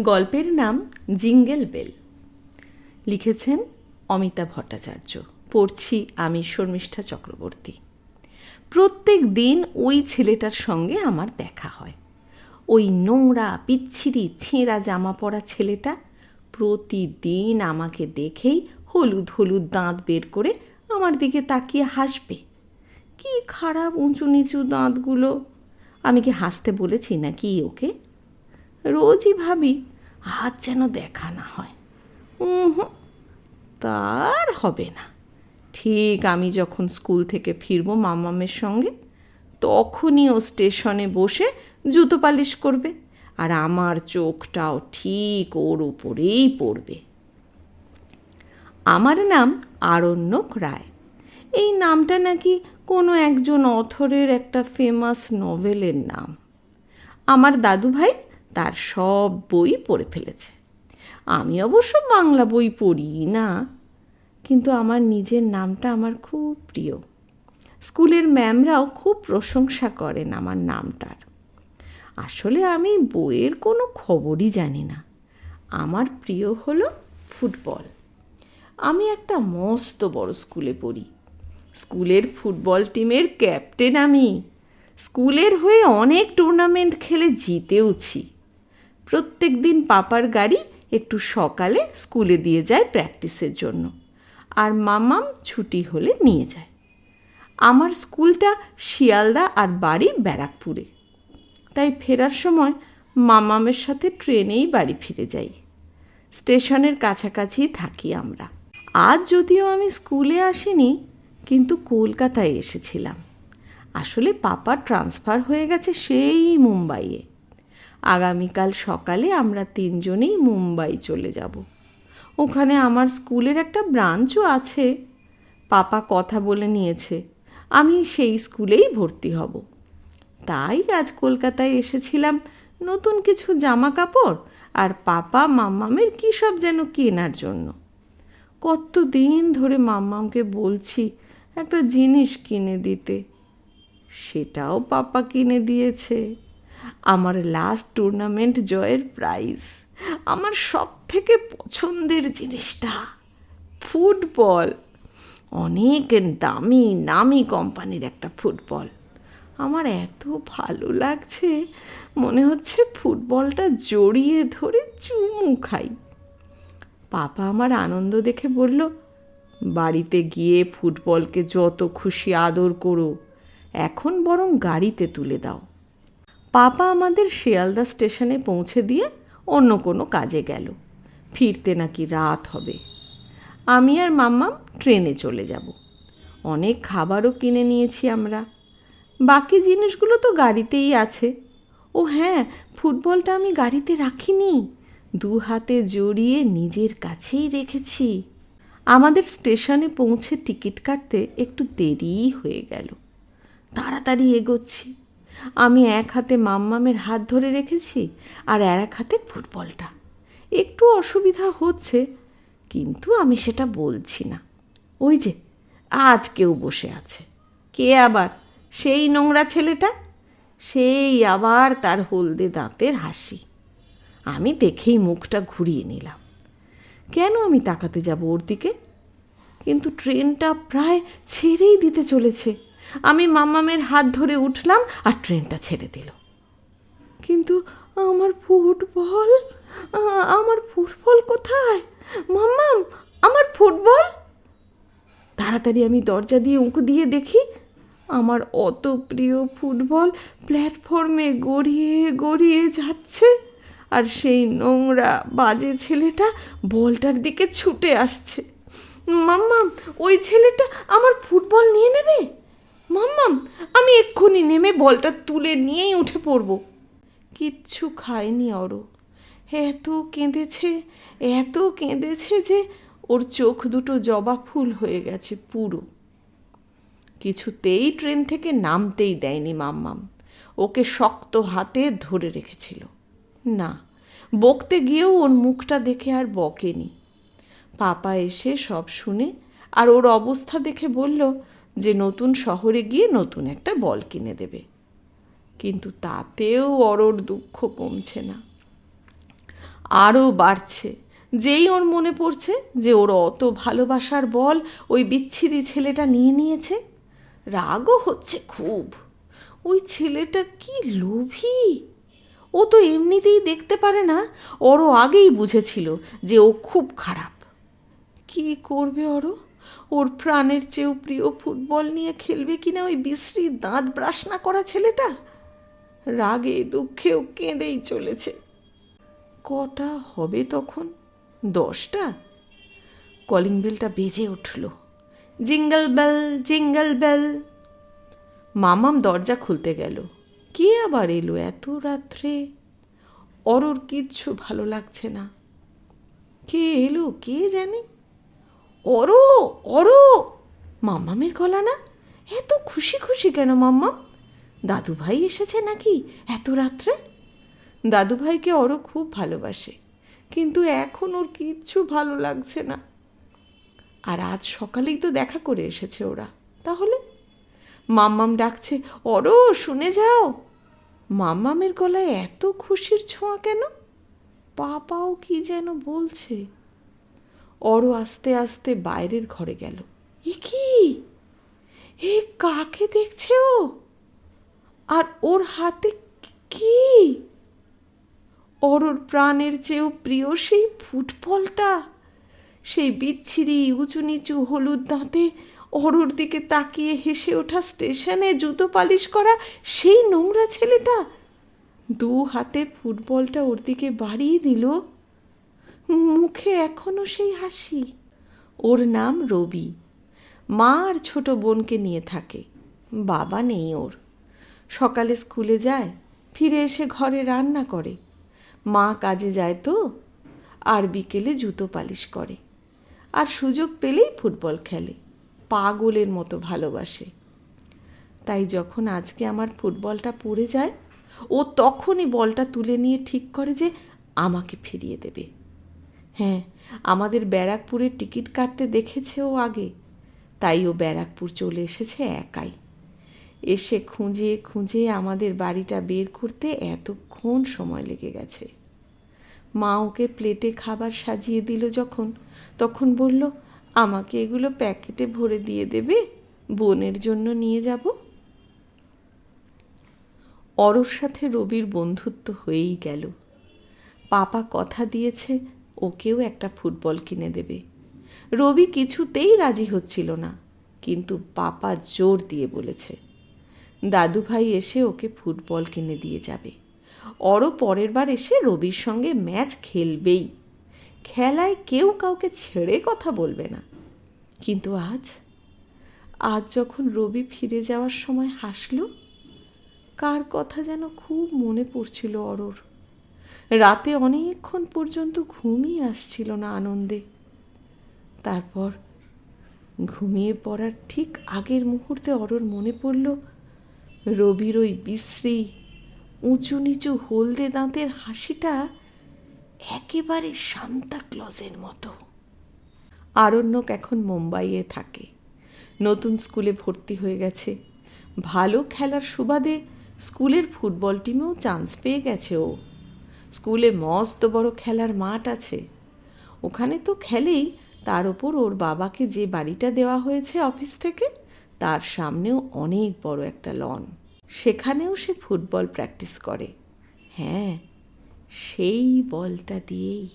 গল্পের নাম jingle bell. লিখেছেন অমিতা ভট্টাচার্য। পড়ছি আমি শর্মিষ্ঠা চক্রবর্তী। প্রত্যেক দিন ওই ছেলেটার সঙ্গে আমার দেখা হয়। ওই নোংরা, পিচ্ছিরি, ছেঁড়া জামা পরা ছেলেটা প্রতিদিন আমাকে দেখেই হলুদ হলুদ দাঁত বের করে আমার দিকে তাকিয়ে হাসবে। কি খারাপ উঁচু নিচু দাঁতগুলো। আমি কি হাসতে বলেছি নাকি ওকে? রোজই ভাবি হাত যেন দেখা না হয়। উহুঁ, তার হবে না। ঠিক আমি যখন স্কুল থেকে ফিরবো মামামের সঙ্গে তখনই ও স্টেশনে বসে জুতো পালিশ করবে আর আমার চোখটাও ঠিক ওর উপরেই পড়বে। আমার নাম আরণ্যক রায়। এই নামটা নাকি কোনো একজন অথরের একটা ফেমাস নভেলের নাম। আমার দাদু ভাই তার সব বই পড়ে ফেলেছে। আমি অবশ্য বাংলা বই পড়ি না, কিন্তু আমার নিজের নামটা আমার খুব প্রিয়। স্কুলের ম্যামরাও খুব প্রশংসা করেন আমার নামটার। আসলে আমি বইয়ের কোনো খবরই জানি না। আমার প্রিয় হলো ফুটবল। আমি একটা মস্ত বড় স্কুলে পড়ি। স্কুলের ফুটবল টিমের ক্যাপ্টেন আমি। স্কুলের হয়ে অনেক টুর্নামেন্ট খেলে জিতেওছি। প্রত্যেক দিন পাপার গাড়ি একটু সকালে স্কুলে দিয়ে যায় প্র্যাকটিসের জন্য। আর মামাম ছুটি হলে নিয়ে যায়। আমার স্কুলটা শিয়ালদা আর বাড়ি ব্যারাকপুরে। তাই ফেরার সময় মামামের সাথে ট্রেনেই বাড়ি ফিরে যাই। স্টেশনের কাছাকাছি থাকি আমরা। আজ যদিও আমি স্কুলে আসিনি, কিন্তু কলকাতায় এসেছিলাম। আসলে পাপা ট্রান্সফার হয়ে গেছে সেই মুম্বাইয়ে। আগামীকাল সকালে আমরা তিনজনেই মুম্বাই চলে যাব। ওখানে আমার স্কুলের একটা ব্রাঞ্চও আছে। পাপা কথা বলে নিয়েছে, আমি সেই স্কুলেই ভর্তি হব। তাই আজ কলকাতায় এসেছিলাম নতুন কিছু জামা কাপড় আর পাপা মাম্মামের কী সব যেন কেনার জন্য। কত দিন ধরে মাম্মামকে বলছি একটা জিনিস কিনে দিতে, সেটাও পাপা কিনে দিয়েছে। আমার লাস্ট টুর্নামেন্ট জয়ের প্রাইজ আমার সব থেকে পছন্দের জিনিসটা ফুটবল। অনেক দামি, নামি কোম্পানির একটা ফুটবল। আমার এত ভালো লাগছে, মনে হচ্ছে ফুটবলটা জড়িয়ে ধরে চুমু খাই। পাপা আমার আনন্দ দেখে বলল, বাড়িতে গিয়ে ফুটবলকে যত খুশি আদর করো, এখন বরং গাড়িতে তুলে দাও। পাপা আমাদের শিয়ালদা স্টেশনে পৌঁছে দিয়ে অন্য কোনো কাজে গেল। ফিরতে নাকি রাত হবে। আমি আর মাম্মাম ট্রেনে চলে যাব। অনেক খাবারও কিনে নিয়েছি আমরা। বাকি জিনিসগুলো তো গাড়িতেই আছে। ও হ্যাঁ ফুটবলটা আমি গাড়িতে রাখিনি। দু হাতে জড়িয়ে নিজের কাছেই রেখেছি। আমাদের স্টেশনে পৌঁছে টিকিট কাটতে একটু দেরিই হয়ে গেল। তাড়াতাড়ি এগোচ্ছি। আমি এক হাতে মাম্মামের হাত ধরে রেখেছি আর আর এক হাতে ফুটবলটা। একটু অসুবিধা হচ্ছে, কিন্তু আমি সেটা বলছি না। ওই যে, আজ কেউ বসে আছে। কে আবার? সেই নোংরা ছেলেটা? সেই আবার তার হলদে দাঁতের হাসি। আমি দেখেই মুখটা ঘুরিয়ে নিলাম। কেন আমি তাকাতে যাব ওর দিকে? কিন্তু ট্রেনটা প্রায় ছেড়েই দিতে চলেছে। আমি মাম্মামের হাত ধরে উঠলাম আর ট্রেনটা ছেড়ে দিল। কিন্তু আমার ফুটবল? আমার ফুটবল কোথায়? মাম্মাম, আমার ফুটবল? তাড়াতাড়ি আমি দরজা দিয়ে উঁকু দিয়ে দেখি আমার অত প্রিয় ফুটবল প্ল্যাটফর্মে গড়িয়ে গড়িয়ে যাচ্ছে আর সেই নোংরা বাজে ছেলেটা বলটার দিকে ছুটে আসছে। মাম্মাম, ওই ছেলেটা আমার ফুটবল নিয়ে নেবে? মাম্মাম, আমি এক্ষুনি নেমে বলটা তুলে নিয়েই উঠে পড়ব। কিচ্ছু খায়নি অরো। এত কেঁদেছে এত কেঁদেছে যে ওর চোখ দুটো জবা ফুল হয়ে গেছে পুরো। কিছুতেই ট্রেন থেকে নামতেই দেয়নি মাম্মাম। ওকে শক্ত হাতে ধরে রেখেছিল। না, বকতে গিয়েও ওর মুখটা দেখে আর বকেনি। পাপা এসে সব শুনে আর ওর অবস্থা দেখে বলল যে নতুন শহরে গিয়ে নতুন একটা বল কিনে দেবে। কিন্তু তাতেও অরোর দুঃখ কমছে না। আরও বাড়ছে। যেই ওর মনে পড়ছে যে ওর অত ভালোবাসার বল ওই বিচ্ছিরি ছেলেটা নিয়ে নিয়েছে, রাগও হচ্ছে খুব। ওই ছেলেটা কি লোভী? ও তো এমনিতেই দেখতে পারে না ওরও আগেই বুঝেছিল যে ও খুব খারাপ। কি করবে ওরও ওর প্রাণের চেয়েও প্রিয় ফুটবল নিয়ে খেলবে কিনা ওই বিশ্রী দাঁত ব্রাশ না করা ছেলেটা? রাগে দুঃখেও কেঁদেই চলেছে। কটা হবে তখন? দশটা? কলিং বেলটা বেজে উঠল। Jingle bell jingle bell. মামাম দরজা খুলতে গেল। কে আবার এলো এত রাত্রে? অরোর কিচ্ছু ভালো লাগছে না। কে এলো, কে জানে? অরো অরো। মাম্মামের গলা না? এত খুশি খুশি কেন মাম্মা দাদু ভাই এসেছে নাকি এত রাত্রে? দাদু ভাইকে অরো খুব ভালোবাসে, কিন্তু এখন ওর কিচ্ছু ভালো লাগছে না। আর আজ সকালেই তো দেখা করে এসেছে ওরা, তাহলে? মাম্মাম ডাকছে, অরো, শুনে যাও। মাম্মামের গলায় এত খুশির ছোঁয়া কেন? পাপাও কি যেন বলছে। অরো আস্তে আস্তে বাইরের ঘরে গেল। এ কি? এ কাকে দেখছে ও? আর ওর হাতে কি? অরোর প্রাণের চেয়েও প্রিয় সেই ফুটবলটা। সেই বিচ্ছিরি উঁচু নিচু হলুদ দাঁতে অরোর দিকে তাকিয়ে হেসে ওঠা স্টেশনে জুতো পালিশ করা সেই নোংরা ছেলেটা। দু হাতে ফুটবলটা ওর দিকে বাড়িয়ে দিল। মুখে এখনও সেই হাসি। ওর নাম রবি। মা আর ছোট বোনকে নিয়ে থাকে। বাবা নেই ওর। সকালে স্কুলে যায়, ফিরে এসে ঘরে রান্না করে। মা কাজে যায় তো, আর বিকেলে জুতো পালিশ করে। আর সুযোগ পেলেই ফুটবল খেলে। পাগলের মতো ভালোবাসে। তাই যখন আজকে আমার ফুটবলটা পড়ে যায়, ও তখনই বলটা তুলে নিয়ে ঠিক করে যে আমাকে ফিরিয়ে দেবে। হ্যাঁ আমাদের ব্যারাকপুরের টিকিট কাটতে দেখেছে ও আগে। তাই ও ব্যারাকপুর চলে এসেছে একাই। এসে খুঁজে খুঁজে আমাদের বাড়িটা বের করতে এতক্ষণ সময় লেগে গেছে। মা ওকে প্লেটে খাবার সাজিয়ে দিল যখন। তখন বলল, আমাকে এগুলো প্যাকেটে ভরে দিয়ে দেবে? বোনের জন্য নিয়ে যাব? অরর সাথে রবির বন্ধুত্ব হয়েই গেল। পাপা কথা দিয়েছে ওকেও একটা ফুটবল কিনে দেবে। রবি কিছুতেই রাজি হচ্ছিল না, কিন্তু পাপা জোর দিয়ে বলেছে দাদু ভাই এসে ওকে ফুটবল কিনে দিয়ে যাবে। অরও পরের বার এসে রবির সঙ্গে ম্যাচ খেলবেই। খেলায় কেউ কাউকে ছেড়ে কথা বলবে না। কিন্তু আজ আজ যখন রবি ফিরে যাওয়ার সময় হাসল, কার কথা যেন খুব মনে পড়ছিল অরোর। রাতে অনেকক্ষণ পর্যন্ত ঘুমই আসছিল না আনন্দে। তারপর ঘুমিয়ে পড়ার ঠিক আগের মুহূর্তে অরোর মনে পড়ল, রবির ওই বিশ্রী উঁচু নিচু হলদে দাঁতের হাসিটা একেবারে সান্তা ক্লজের মতো। আরণ্যক এখন মুম্বাইয়ে থাকে। নতুন স্কুলে ভর্তি হয়ে গেছে। ভালো খেলার সুবাদে স্কুলের ফুটবল টিমেও চান্স পেয়ে গেছে ও। স্কুলে মস্ত বড় খেলার মাঠ আছে। ওখানে তো খেলেই তার ওপর ওর বাবাকে যে বাড়িটা দেওয়া হয়েছে অফিস থেকে, তার সামনেও অনেক বড় একটা লন। সেখানেও সে ফুটবল প্র্যাকটিস করে। হ্যাঁ সেই বলটা দিয়েই।